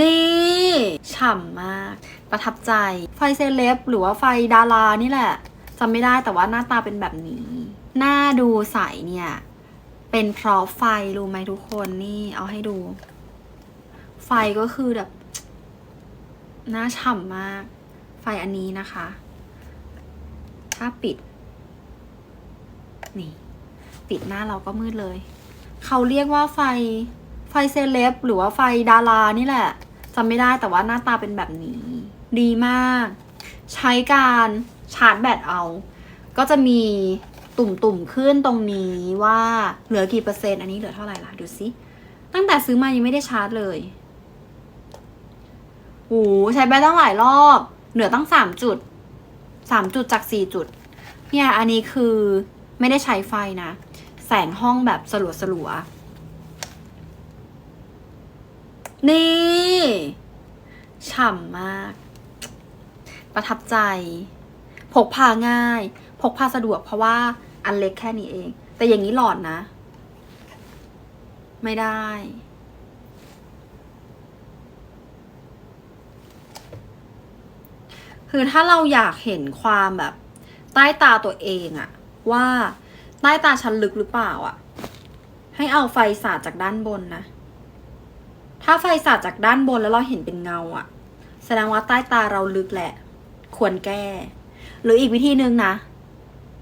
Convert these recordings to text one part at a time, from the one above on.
นี่ฉ่ำมาก ประทับใจ ไฟเซเลบหรือว่าไฟดารานี่แหละจำไม่ได้แต่ว่าหน้าตาเป็นแบบนี้ หน้าดูใสเนี่ย เป็นเพราะไฟรู้ไหมทุกคนนี่เอาให้ดู ไฟก็คือแบบ หน้าฉ่ำมาก ไฟอันนี้นะคะ ถ้าปิด นี่ ปิดหน้าเราก็มืดเลย เขาเรียกว่าไฟไฟเซเลบหรือว่าไฟดารานี่แหละ จำไม่ได้แต่ว่าหน้าตาเป็นแบบนี้ ดีมาก ใช้การชาร์จแบตเอา ก็จะมีตุ่มๆขึ้นตรงนี้ว่าเหลือกี่เปอร์เซ็นต์อันนี้เหลือเท่าไหร่ล่ะ ดูสิตั้งแต่ซื้อมายังไม่ได้ชาร์จเลยโอ้ใช้แบตตั้งหลายรอบ เหลือตั้งสามจุดสามจุดจากสี่จุด เนี่ยอันนี้คือไม่ได้ใช้ไฟนะ แสงห้องแบบสลัวสลัวๆนี่ ฉ่ำมาก ประทับใจ พกพาง่าย พกพาสะดวกเพราะว่าอันเล็กแค่นี้เอง แต่อย่างนี้หลอนนะ ไม่ได้ คือถ้าเราอยากเห็นความแบบ ใต้ตาตัวเองอะว่าใต้ตาฉันลึกหรือเปล่าอะให้เอาไฟสาดจากด้านบนนะ ถ้าไฟสาดจากด้านบนแล้วเราเห็นเป็นเงาอะ แสดงว่าใต้ตาเราลึกแหละ ควรแก้ หรืออีกวิธีหนึ่งนะ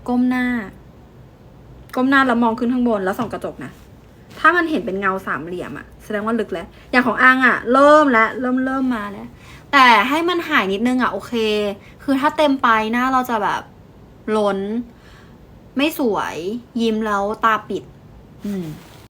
ก้มหน้า ก้มหน้าแล้วมองขึ้นข้างบนแล้วส่องกระจกนะถ้ามันเห็นเป็นเงาสามเหลี่ยมอะแสดงว่าลึกแล้ว อย่างของอังอะเริ่มแล้วเริ่มเริ่มมาแล้ว แต่ให้มันหายนิดนึงอะโอเค คือถ้าเต็มไปหน้าเราจะแบบล้น ไม่สวย ยิ้มแล้วตาปิด อืม